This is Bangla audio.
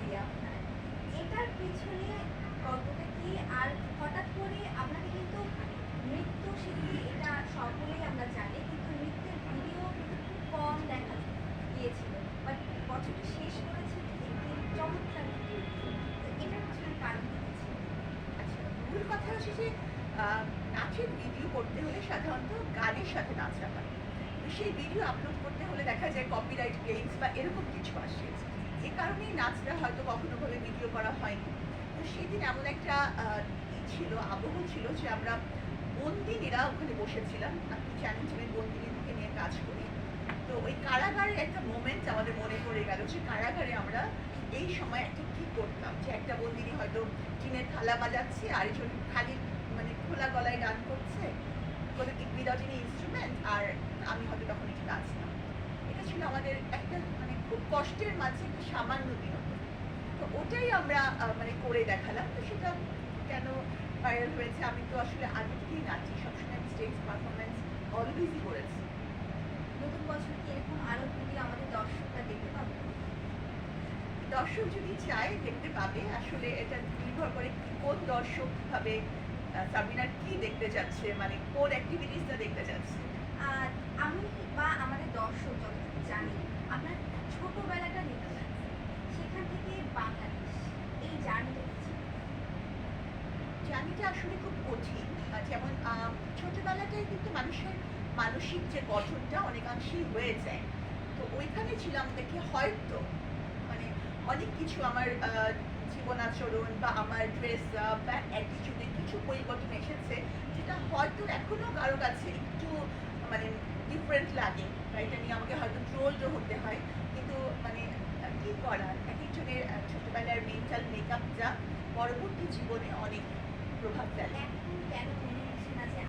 দিই আপনার। এটার পিছনে গল্পটা কি? আর হঠাৎ করে আপনাকে কিন্তু নৃত্য শিল্পী এটা সকলেই আমরা জানি, কিন্তু নৃত্যের ভিডিও কিন্তু খুব কম দেখা গিয়েছিল। বাট বছরটা শেষ করেছে চমৎকার এটার পিছনে কারণ? আচ্ছা মূল কথা হচ্ছে যে নাচের ভিডিও করতে হলে সাধারণত গানের সাথে নাচা হয়। সেই ভিডিও আপলোড করতে হলে দেখা যায় কপিরাইট ক্লেমস বা এরকম কিছু আসে যে কারণেই নাচটা হয়তো কখনো ভাবে ভিডিও করা হয়নি। তো সেদিন এমন একটা ছিল, আবহ ছিল যে আমরা বন্দিনীরা ওখানে বসেছিলাম। আপনি জানেন যে আমি বন্দিনীদেরকে নিয়ে কাজ করি। তো ওই কারাগারের একটা মোমেন্ট আমাদের মনে পড়ে গেল যে কারাগারে আমরা এই সময় একটা কি করতাম যে একটা বন্দিনী হয়তো টিনের থালা বাজাচ্ছে, আরেকজন খালি মানে খোলা গলায় গান করছে, কোনো উইদাউট এনি ইনস্ট্রুমেন্ট আর আমি হয়তো তখন একটু নাচতাম। এটা ছিল আমাদের একটা খুব কষ্টের মাঝে একটা সামান্য বিনোদন তো ওটাই আমরা মানে করে দেখালাম। তো সেটা কেন ভাইরাল হয়েছে আমি তো আসলে আগে থেকেই নাচি সবসময় স্টেজ পারফরমেন্স অলওয়েজই করেছি নতুন বছর কি এরকম আরও ভিডিও আমাদের দর্শকরা দেখতে পাবে? দর্শক যদি চায় দেখতে পাবে, আসলে এটা নির্ভর করে কোন দর্শক ভাবে সাবিনার কি দেখতে যাচ্ছে মানে কোন অ্যাক্টিভিটিসটা দেখতে যাচ্ছে আর আমি বা আমাদের দর্শক যতটুকু জানি আপনার ছোটবেলাটা নেদারল্যান্ডস সেখান থেকে বাংলাদেশ এই জার্নিটা কি ছিল? জার্নিটা আসলে খুব কঠিন। যেমন আহ, ছোটবেলাটাই কিন্তু মানুষের মানসিক যে গঠনটা অনেকাংশেই হয়ে যায়। তো ওইখানে ছিলাম দেখে হয়তো মানে অনেক কিছু আমার আহ, জীবন আচরণ বা আমার ড্রেস বা অ্যাটিচিউডে কিছু পরিবর্তন এসেছে যেটা হয়তো এখনও কারও কাছে একটু মানে ডিফারেন্ট লাগে। বা এটা নিয়ে আমাকে হয়তো ট্রোলড হতে হয়। কিন্তু মানে কি করার? এক একজনের ছোটবেলার মেন্টাল মেকআপটা পরবর্তী জীবনে অনেক প্রভাব ফেলে